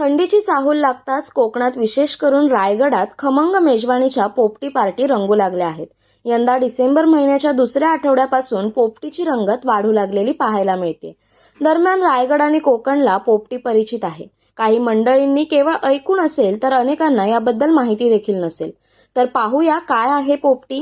थंडीची चाहूल लागताच कोकणात विशेष करून रायगडात खमंग मेजवानीच्या पोपटी पार्टी रंगू लागल्या आहेत. यंदा डिसेंबर महिन्याच्या दुसऱ्या आठवड्यापासून पोपटीची रंगत वाढू लागलेली पाहायला मिळते. दरम्यान रायगड आणि कोकणला पोपटी परिचित आहे. काही मंडळींनी केवळ ऐकून असेल तर अनेकांना याबद्दल माहिती देखील नसेल. तर पाहूया काय आहे पोपटी?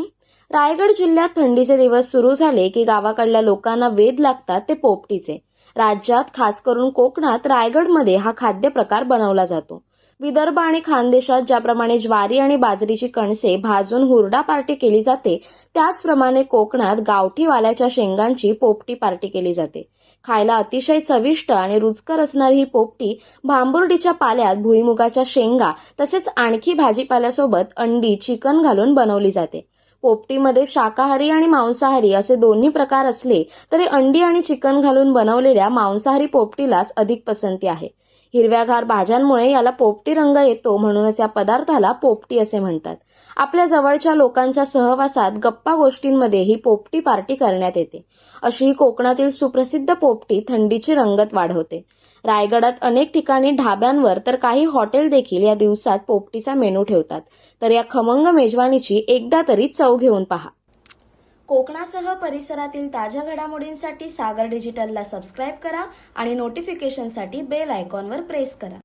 रायगड जिल्ह्यात थंडीचे दिवस सुरू झाले की गावाकडल्या लोकांना वेध लागतात ते पोपटीचे. राज्यात खास करून कोकणात रायगडमध्ये हा खाद्यप्रकार बनवला जातो. विदर्भ आणि खानदेशात ज्याप्रमाणे ज्वारी आणि बाजरीची कणसे भाजून हुरडा पार्टी केली जाते त्याचप्रमाणे कोकणात गावठी वाल्याच्या शेंगांची पोपटी पार्टी केली जाते. खायला अतिशय चविष्ट आणि रुचकर असणारी ही पोपटी भांबुर्डीच्या पाल्यात भुईमुगाच्या शेंगा तसेच आणखी भाजीपाल्यासोबत अंडी चिकन घालून बनवली जाते. पोपटीमध्ये शाकाहारी आणि मांसाहारी असे दोन्ही प्रकार असले तरी अंडी आणि चिकन घालून बनवलेल्या मांसाहारी पोपटीलाच अधिक पसंती आहे. हिरव्यागार भाज्यांमुळे याला पोपटी रंग येतो म्हणूनच या पदार्थाला पोपटी असे म्हणतात. आपल्या जवळच्या लोकांच्या सहवासात गप्पा गोष्टींमध्ये ही पोपटी पार्टी करण्यात येते. अशी ही कोकणातील सुप्रसिद्ध पोपटी थंडीची रंगत वाढवते. रायगडात अनेक ठिकाणी ढाब्यांवर तर काही हॉटेल देखील या दिवसात पोपटीचा मेनू ठेवतात. तर या खमंग मेजवानीची एकदा तरी चव घेऊन पहा. कोकणासह परिसरातील ताज्या घडामोडींसाठी सागर डिजिटलला सबस्क्राईब करा आणि नोटिफिकेशनसाठी बेल आयकॉनवर प्रेस करा.